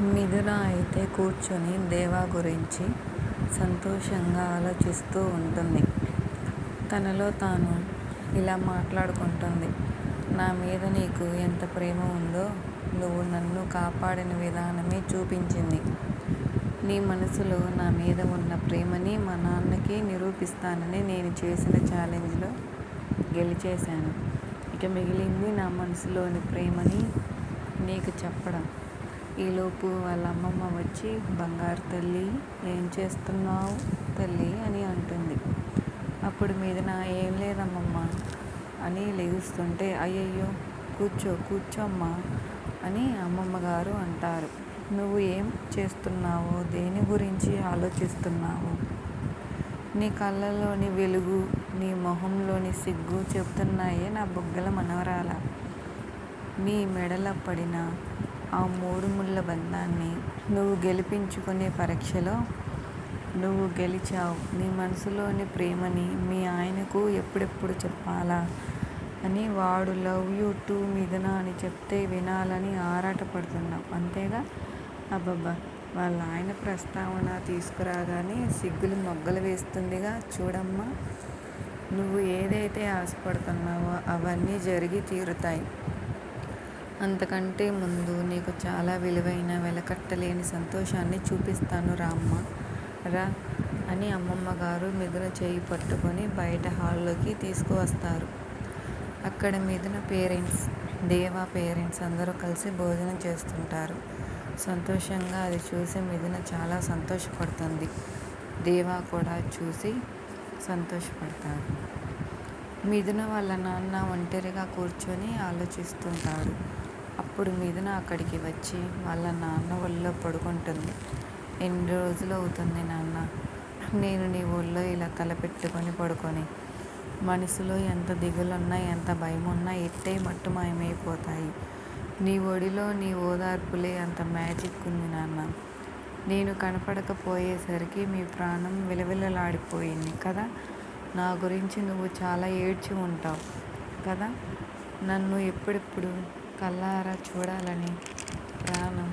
మిథున అయితే కూర్చొని దేవా గురించి సంతోషంగా ఆలోచిస్తూ ఉంటుంది. తనలో తాను ఇలా మాట్లాడుకుంటుంది. నా మీద నీకు ఎంత ప్రేమ ఉందో నువ్వు నన్ను కాపాడిన విధానమే చూపించింది. నీ మనసులో నా మీద ఉన్న ప్రేమని మా నాన్నకి నిరూపిస్తానని నేను చేసిన ఛాలెంజ్లో గెలిచేశాను. ఇక మిగిలింది నా మనసులోని ప్రేమని నీకు చెప్పడం. ఈలోపు వాళ్ళ అమ్మమ్మ వచ్చి బంగారు తల్లి ఏం చేస్తున్నావు తల్లి అని అంటుంది. అప్పుడు మిథున ఏం లేదమ్మమ్మా అని లెగుస్తుంటే అయ్యయ్యో కూర్చో కూర్చోమ్మా అని అమ్మమ్మగారు అంటారు. నువ్వు ఏం చేస్తున్నావు? దేని గురించి ఆలోచిస్తున్నావు? నీ కళ్ళలోని వెలుగు, నీ మొహంలోని సిగ్గు చెప్తున్నాయే నా బుగ్గల మనవరాల నీ మెడల పడిన ఆ మూడు ముళ్ళ బంధాన్ని నువ్వు గెలిపించుకునే పరీక్షలో నువ్వు గెలిచావు. నీ మనసులోని ప్రేమని మీ ఆయనకు ఎప్పుడెప్పుడు చెప్పాలా? అని వాడు లవ్ యూ టూ మిథున అని చెప్తే వినాలని ఆరాటపడుతున్నావు. అంతేగా? అబ్బబ్బ! వాళ్ళ ఆయన ప్రస్తావన తీసుకురాగానే సిగ్గులు మొగ్గలు వేస్తుందిగా. చూడమ్మా! నువ్వు ఏదైతే ఆశపడుతున్నావో అవన్నీ జరిగి తీరుతాయి. అంతకంటే ముందు నీకు చాలా విలువైన వెలకట్టలేని సంతోషాన్ని చూపిస్తాను రామ్మ రా అని అమ్మమ్మగారు మిథున చేయి పట్టుకొని బయట హాల్లోకి తీసుకువస్తారు. అక్కడ మిథున పేరెంట్స్, దేవా పేరెంట్స్ అందరూ కలిసి భోజనం చేస్తుంటారు. సంతోషంగా అది చూసి మిథున చాలా సంతోషపడుతుంది. దేవా కూడా చూసి సంతోషపడతాడు. మిథున వాళ్ళ నాన్న ఒంటరిగా కూర్చొని ఆలోచిస్తుంటాడు. అప్పుడు మీదన అక్కడికి వచ్చి వాళ్ళ నాన్న ఒళ్ళో పడుకుంటుంది. ఎన్ని రోజులు అవుతుంది నాన్న నేను నీ ఒళ్ళో ఇలా తలపెట్టుకొని పడుకొని. మనసులో ఎంత దిగులున్నా, ఎంత భయం ఉన్నా ఎట్టే మట్టు మాయమైపోతాయి నీ ఒడిలో నీ ఓదార్పులే అంత మ్యాజిక్ ఉంది నాన్న నేను కనపడకపోయేసరికి మీ ప్రాణం విలవిలలాడిపోయింది కదా! నా గురించి నువ్వు చాలా ఏడ్చి ఉంటావు కదా! నన్ను ఎప్పుడెప్పుడు కళ్ళారా చూడాలని ప్రాణం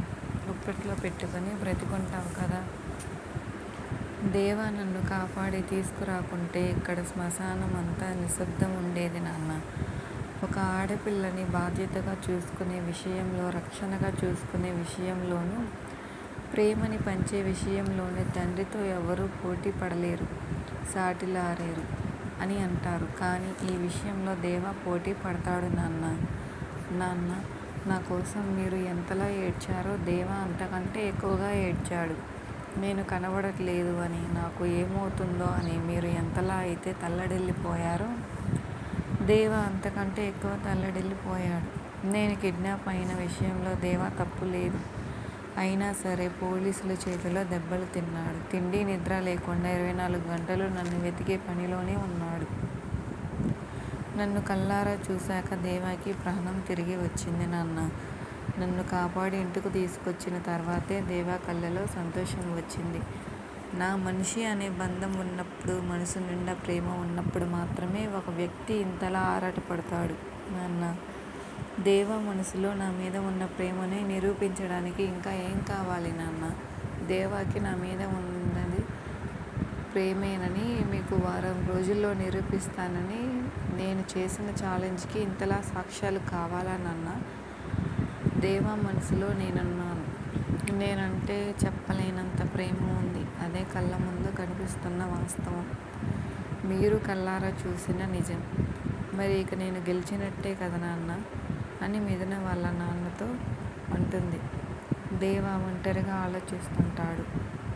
గుప్పెట్లో పెట్టుకుని బ్రతికుంటాం కదా! దేవా నన్ను కాపాడి తీసుకురాకుంటే ఇక్కడ శ్మశానం అంతా నిశ్శబ్దం ఉండేది నాన్న ఒక ఆడపిల్లని బాధ్యతగా చూసుకునే విషయంలో, రక్షణగా చూసుకునే విషయంలోనూ, ప్రేమని పంచే విషయంలోనే తండ్రితో ఎవరూ పోటీ పడలేరు, సాటిలారేరు అని అంటారు. కానీ ఈ విషయంలో దేవా పోటీ పడతాడు నాన్న నాన్న నా కోసం మీరు ఎంతలా ఏడ్చారో దేవా అంతకంటే ఎక్కువగా ఏడ్చాడు. నేను కనబడట్లేదు అని, నాకు ఏమవుతుందో అని మీరు ఎంతలా అయితే తల్లడిల్లిపోయారో దేవా అంతకంటే ఎక్కువ తల్లడిల్లిపోయాడు. నేను కిడ్నాప్ అయిన విషయంలో దేవా తప్పు లేదు. అయినా సరే పోలీసుల చేతిలో దెబ్బలు తిన్నాడు. తిండి నిద్ర లేకుండా ఇరవై నాలుగు గంటలు నన్ను వెతికే పనిలోనే ఉన్నాడు. నన్ను కళ్ళారా చూశాక దేవాకి ప్రాణం తిరిగి వచ్చింది నాన్న. నన్ను కాపాడి ఇంటికి తీసుకొచ్చిన తర్వాతే దేవా కళ్ళలో సంతోషం వచ్చింది. నా మనిషి అనే బంధం ఉన్నప్పుడు, మనసు నిండా ప్రేమ ఉన్నప్పుడు మాత్రమే ఒక వ్యక్తి ఇంతలా ఆరాటపడతాడు నాన్న. దేవ మనసులో నా మీద ఉన్న ప్రేమని నిరూపించడానికి ఇంకా ఏం కావాలి నాన్న? దేవాకి నా మీద ఉన్న ప్రేమేనని మీకు వారం రోజుల్లో నిరూపిస్తానని నేను చేసిన ఛాలెంజ్కి ఇంతలా సాక్ష్యాలు కావాలని అన్న దేవా మనసులో నేనున్నాను. నేనంటే చెప్పలేనంత ప్రేమ ఉంది. అదే కళ్ళ ముందు కనిపిస్తున్న వాస్తవం. మీరు కళ్ళారా చూసిన నిజం. మరి ఇక నేను గెలిచినట్టే కదా నాన్న అని మిథున వాళ్ళ నాన్నతో అంటుంది. దేవా ఒంటరిగా ఆలోచిస్తుంటాడు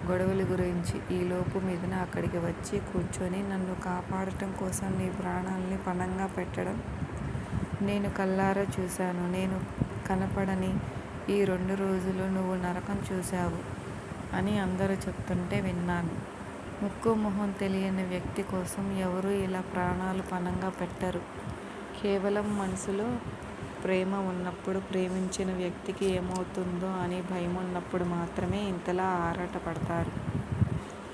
గొడవల గురించి. ఈలోపు మిథున అక్కడికి వచ్చి కూర్చొని నన్ను కాపాడటం కోసం నీ ప్రాణాల్ని పణంగా పెట్టడం నేను కళ్ళారా చూశాను. నేను కనపడని ఈ రెండు రోజులు నువ్వు నరకం చూశావు అని అందరూ చెప్తుంటే విన్నాను. ముక్కు మొహం తెలియని వ్యక్తి కోసం ఎవరూ ఇలా ప్రాణాలు పణంగా పెట్టరు. కేవలం మనసులో ప్రేమ ఉన్నప్పుడు, ప్రేమించిన వ్యక్తికి ఏమవుతుందో అని భయమున్నప్పుడు మాత్రమే ఇంతలా ఆరాటపడతారు.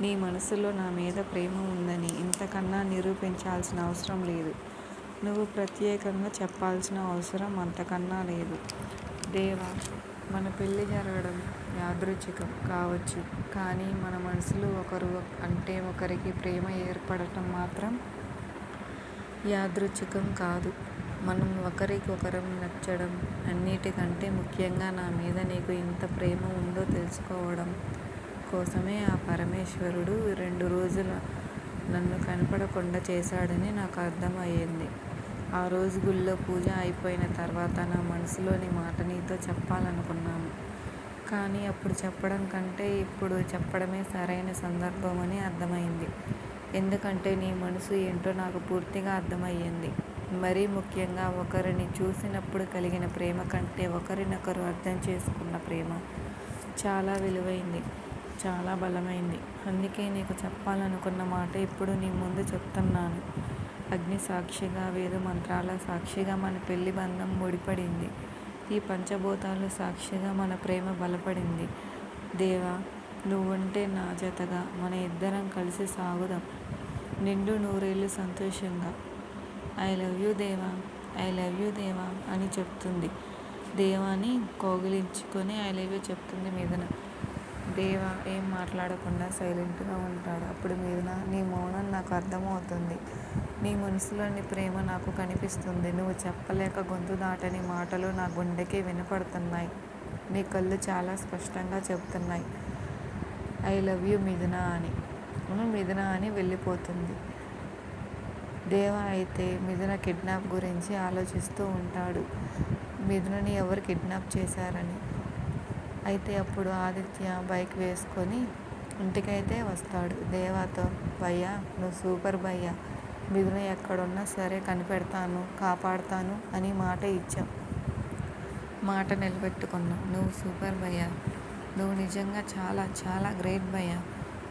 నీ మనసులో నా మీద ప్రేమ ఉందని ఇంతకన్నా నిరూపించాల్సిన అవసరం లేదు. నువ్వు ప్రత్యేకంగా చెప్పాల్సిన అవసరం అంతకన్నా లేదు. దేవా మన పెళ్ళి జరగడం యాదృచ్ఛికం కావచ్చు కానీ మన మనసులో ఒకరు అంటే ఒకరికి ప్రేమ ఏర్పడటం మాత్రం యాదృచ్ఛికం కాదు మనం ఒకరికొకరం నచ్చడం అన్నిటికంటే ముఖ్యంగా నా మీద నీకు ఇంత ప్రేమ ఉందో తెలుసుకోవడం కోసమే ఆ పరమేశ్వరుడు రెండు రోజులు నన్ను కనపడకుండా చేశాడని నాకు అర్థమయ్యింది. ఆ రోజు గుళ్ళో పూజ అయిపోయిన తర్వాత నా మనసులోని మాట నీతో చెప్పాలనుకున్నాను. కానీ అప్పుడు చెప్పడం కంటే ఇప్పుడు చెప్పడమే సరైన సందర్భం అని అర్థమైంది ఎందుకంటే నీ మనసు ఏంటో నాకు పూర్తిగా అర్థమయ్యింది. మరీ ముఖ్యంగా ఒకరిని చూసినప్పుడు కలిగిన ప్రేమ కంటే ఒకరినొకరు అర్థం చేసుకున్న ప్రేమ చాలా విలువైంది చాలా బలమైంది. అందుకే నీకు చెప్పాలనుకున్న మాట ఇప్పుడు నీ ముందు చెప్తున్నాను. అగ్ని సాక్షిగా వేద మంత్రాల సాక్షిగా మన పెళ్ళి బంధం ముడిపడింది. ఈ పంచభూతాలు సాక్షిగా మన ప్రేమ బలపడింది. దేవా నువ్వుంటే నా జతగా మన ఇద్దరం కలిసి సాగుదాం. నిండు నూరేళ్ళు సంతోషంగా. I love you Deva I love you Deva అని చెప్తుంది. దేవాని కోగిలించుకొని ఐ లవ్ యూ చెప్తుంది మీదన. దేవా ఏం మాట్లాడకుండా సైలెంట్గా ఉంటాడు. అప్పుడు మీదన నీ మౌనం నాకు అర్థమవుతుంది. నీ మనసులోని ప్రేమ నాకు కనిపిస్తుంది. నువ్వు చెప్పలేక గొంతు దాటని మాటలు నా గుండెకి వినపడుతున్నాయి. నీ కళ్ళు చాలా స్పష్టంగా చెప్తున్నాయి ఐ లవ్ యూ మిథున అని. మిథున అని వెళ్ళిపోతుంది. దేవ అయితే మిథున కిడ్నాప్ గురించి ఆలోచిస్తూ ఉంటాడు. మిథునని ఎవరు కిడ్నాప్ చేశారని? అయితే అప్పుడు ఆదిత్య బైక్ వేసుకొని ఇంటికైతే వస్తాడు. దేవాతో భయ్యా నువ్వు సూపర్ భయ్యా. మిథున ఎక్కడున్నా సరే కనిపెడతాను కాపాడతాను అని మాట ఇచ్చాం. మాట నిలబెట్టుకున్నాం. నువ్వు సూపర్ భయ్యా. నువ్వు నిజంగా చాలా చాలా గ్రేట్ భయ్యా.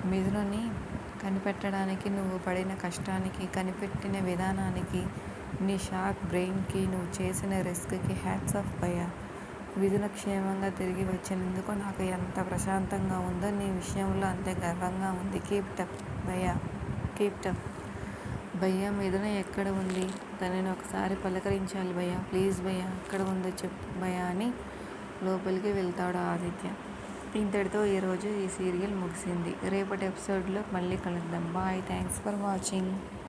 మిథునని కనిపెట్టడానికి నువ్వు పడిన కష్టానికి కనిపెట్టిన విధానానికి నీ షార్ప్ బ్రెయిన్కి నువ్వు చేసిన రిస్క్కి హ్యాట్స్ ఆఫ్ భయ్యా విధుల క్షేమంగా తిరిగి వచ్చినందుకు నాకు ఎంత ప్రశాంతంగా ఉందో నీ విషయంలో అంతే గర్వంగా ఉంది. కీప్ టప్ భయ్యా కీప్ టప్ భయ్యా మిథున ఎక్కడ ఉంది? తనని ఒకసారి పలకరించాలి భయ్యా. ప్లీజ్ భయ్యా ఎక్కడ ఉందో చెప్పు భయ్యా అని లోపలికి వెళ్తాడు ఆదిత్య. ఇంతటితో ఈరోజు ఈ సీరియల్ ముగిసింది. రేపటి ఎపిసోడ్లో మళ్ళీ కలుద్దాం. బాయ్. Thanks for watching.